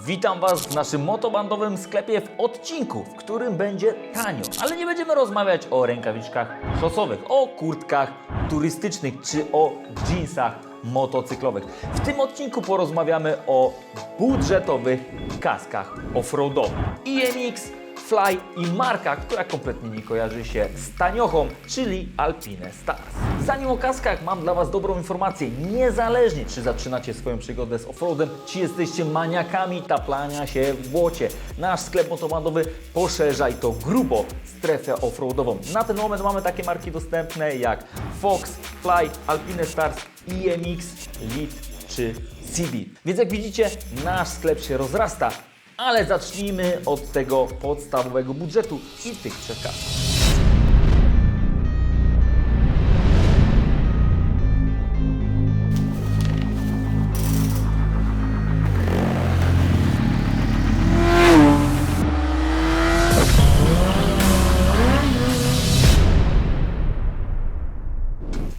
Witam Was w naszym motobandowym sklepie w odcinku, w którym będzie tanio. Ale nie będziemy rozmawiać o rękawiczkach szosowych, o kurtkach turystycznych czy o jeansach motocyklowych. W tym odcinku porozmawiamy o budżetowych kaskach offroadowych. IMX, Fly i marka, która kompletnie nie kojarzy się z taniochą, czyli Alpine Stars. Zanim o kaskach, mam dla Was dobrą informację. Niezależnie, czy zaczynacie swoją przygodę z offroadem, czy jesteście maniakami taplania się w błocie, nasz sklep motobandowy poszerza i to grubo strefę offroadową. Na ten moment mamy takie marki dostępne jak Fox, Fly, Alpine Stars, IMX, Lead czy CD. Więc jak widzicie, nasz sklep się rozrasta, ale zacznijmy od tego podstawowego budżetu i tych trzech.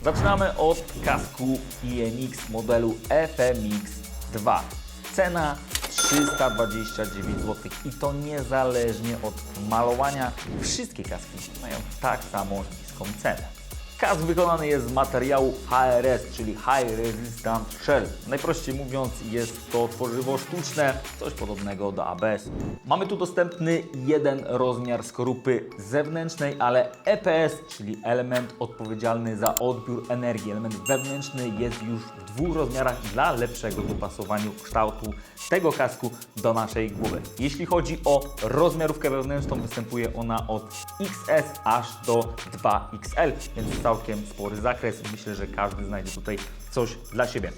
Zaczynamy od kasku IMX modelu FMX 2. Cena 329 zł i to niezależnie od malowania. Wszystkie kaski mają tak samo niską cenę. Kask wykonany jest z materiału HRS, czyli High Resistant Shell. Najprościej mówiąc jest to tworzywo sztuczne, coś podobnego do ABS. Mamy tu dostępny jeden rozmiar skorupy zewnętrznej, ale EPS, czyli element odpowiedzialny za odbiór energii, element wewnętrzny jest już w dwóch rozmiarach dla lepszego dopasowania kształtu tego kasku do naszej głowy. Jeśli chodzi o rozmiarówkę wewnętrzną, występuje ona od XS aż do 2XL, więc całkiem spory zakres. Myślę, że każdy znajdzie tutaj coś dla siebie.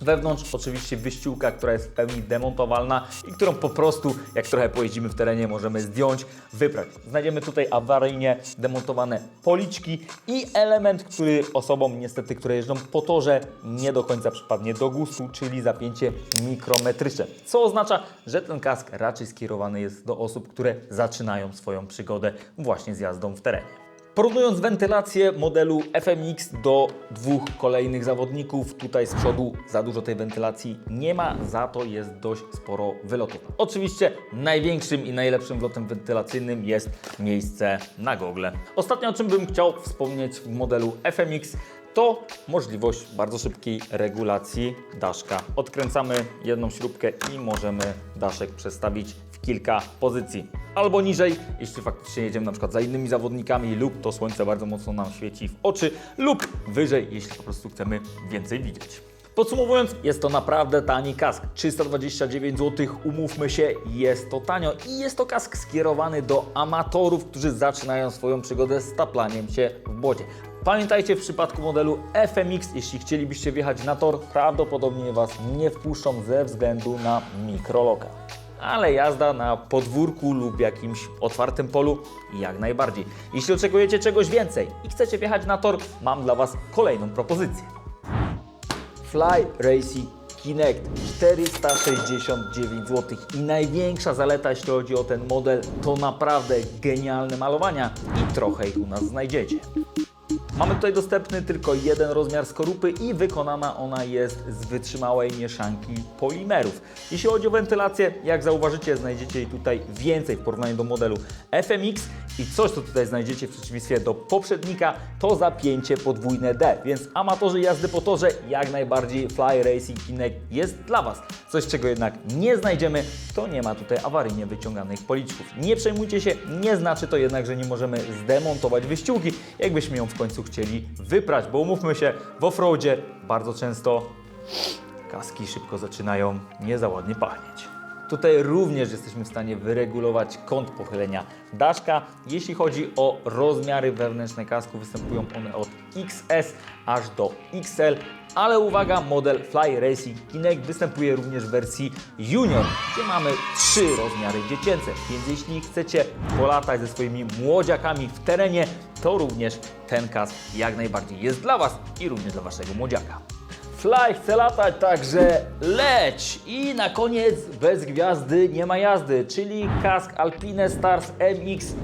Wewnątrz oczywiście wyściółka, która jest w pełni demontowalna i którą po prostu, jak trochę pojeździmy w terenie, możemy zdjąć, wyprać. Znajdziemy tutaj awaryjnie demontowane policzki i element, który osobom niestety, które jeżdżą po torze, nie do końca przypadnie do gustu, czyli zapięcie mikrometryczne. Co oznacza, że ten kask raczej skierowany jest do osób, które zaczynają swoją przygodę właśnie z jazdą w terenie. Porównując wentylację modelu FMX do dwóch kolejnych zawodników, tutaj z przodu za dużo tej wentylacji nie ma, za to jest dość sporo wylotów. Oczywiście największym i najlepszym wlotem wentylacyjnym jest miejsce na gogle. Ostatnio o czym bym chciał wspomnieć w modelu FMX to możliwość bardzo szybkiej regulacji daszka. Odkręcamy jedną śrubkę i możemy daszek przestawić kilka pozycji. Albo niżej, jeśli faktycznie jedziemy na przykład za innymi zawodnikami lub to słońce bardzo mocno nam świeci w oczy lub wyżej, jeśli po prostu chcemy więcej widzieć. Podsumowując, jest to naprawdę tani kask. 329 zł, umówmy się, jest to tanio i jest to kask skierowany do amatorów, którzy zaczynają swoją przygodę z taplaniem się w błocie. Pamiętajcie, w przypadku modelu FMX, jeśli chcielibyście wjechać na tor, prawdopodobnie Was nie wpuszczą ze względu na mikroloka. Ale jazda na podwórku lub jakimś otwartym polu jak najbardziej. Jeśli oczekujecie czegoś więcej i chcecie wjechać na tor, mam dla Was kolejną propozycję. Fly Racing Kinect 469 zł i największa zaleta jeśli chodzi o ten model to naprawdę genialne malowania i trochę ich u nas znajdziecie. Mamy tutaj dostępny tylko jeden rozmiar skorupy i wykonana ona jest z wytrzymałej mieszanki polimerów. Jeśli chodzi o wentylację, jak zauważycie, znajdziecie jej tutaj więcej w porównaniu do modelu FMX i coś, co tutaj znajdziecie w przeciwieństwie do poprzednika, to zapięcie podwójne D, więc amatorzy jazdy po torze jak najbardziej Fly Racing Kinect jest dla Was. Coś, czego jednak nie znajdziemy, to nie ma tutaj awaryjnie wyciąganych policzków. Nie przejmujcie się, nie znaczy to jednak, że nie możemy zdemontować wyściółki, jakbyśmy ją w końcu chcieli wyprać, bo umówmy się, w offroadzie bardzo często kaski szybko zaczynają nie za ładnie pachnieć. Tutaj również jesteśmy w stanie wyregulować kąt pochylenia daszka. Jeśli chodzi o rozmiary wewnętrzne kasku, występują one od XS aż do XL, ale uwaga, model Fly Racing Kinect występuje również w wersji Junior, gdzie mamy trzy rozmiary dziecięce, więc jeśli chcecie polatać ze swoimi młodziakami w terenie, to również ten kask jak najbardziej jest dla Was i również dla Waszego młodziaka. Fly chce latać, także leć! I na koniec bez gwiazdy nie ma jazdy, czyli kask Alpine Stars MX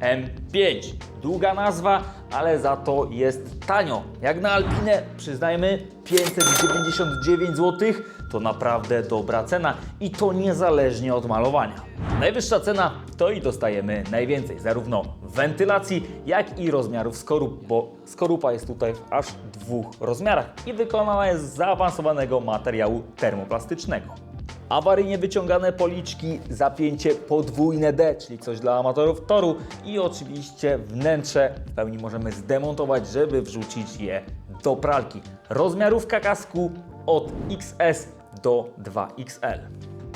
SM5. Długa nazwa, ale za to jest tanio. Jak na Alpine przyznajmy 599 zł, to naprawdę dobra cena i to niezależnie od malowania. Najwyższa cena to i dostajemy najwięcej, zarówno wentylacji, jak i rozmiarów skorup, bo skorupa jest tutaj w aż dwóch rozmiarach i wykonana jest z zaawansowanego materiału termoplastycznego. Awaryjnie wyciągane policzki, zapięcie podwójne D, czyli coś dla amatorów toru i oczywiście wnętrze w pełni możemy zdemontować, żeby wrzucić je do pralki. Rozmiarówka kasku od XS do 2XL.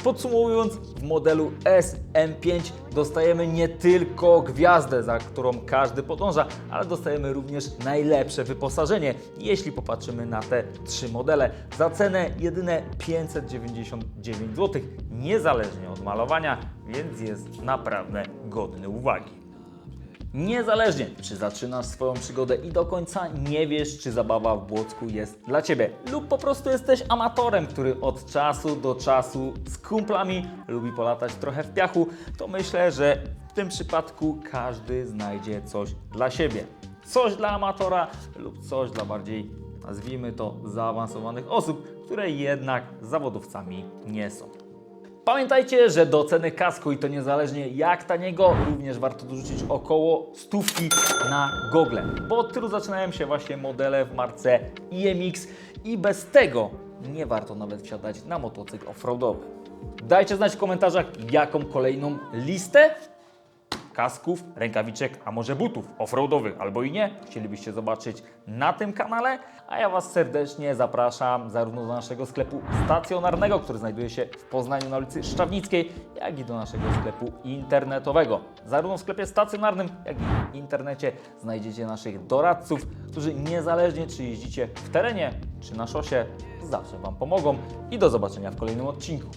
Podsumowując, w modelu SM5 dostajemy nie tylko gwiazdę, za którą każdy podąża, ale dostajemy również najlepsze wyposażenie, jeśli popatrzymy na te trzy modele. Za cenę jedyne 599 zł, niezależnie od malowania, więc jest naprawdę godny uwagi. Niezależnie, czy zaczynasz swoją przygodę i do końca nie wiesz, czy zabawa w Błocku jest dla Ciebie, lub po prostu jesteś amatorem, który od czasu do czasu z kumplami lubi polatać trochę w piachu, to myślę, że w tym przypadku każdy znajdzie coś dla siebie. Coś dla amatora lub coś dla bardziej, nazwijmy to, zaawansowanych osób, które jednak zawodowcami nie są. Pamiętajcie, że do ceny kasku i to niezależnie jak taniego, również warto dorzucić około stówki na gogle, bo od tylu zaczynają się właśnie modele w marce IMX i bez tego nie warto nawet wsiadać na motocykl offroadowy. Dajcie znać w komentarzach, jaką kolejną listę kasków, rękawiczek, a może butów offroadowych albo i nie chcielibyście zobaczyć na tym kanale, a ja Was serdecznie zapraszam zarówno do naszego sklepu stacjonarnego, który znajduje się w Poznaniu na ulicy Szczawnickiej, jak i do naszego sklepu internetowego. Zarówno w sklepie stacjonarnym, jak i w internecie znajdziecie naszych doradców, którzy niezależnie czy jeździcie w terenie, czy na szosie, zawsze Wam pomogą i do zobaczenia w kolejnym odcinku.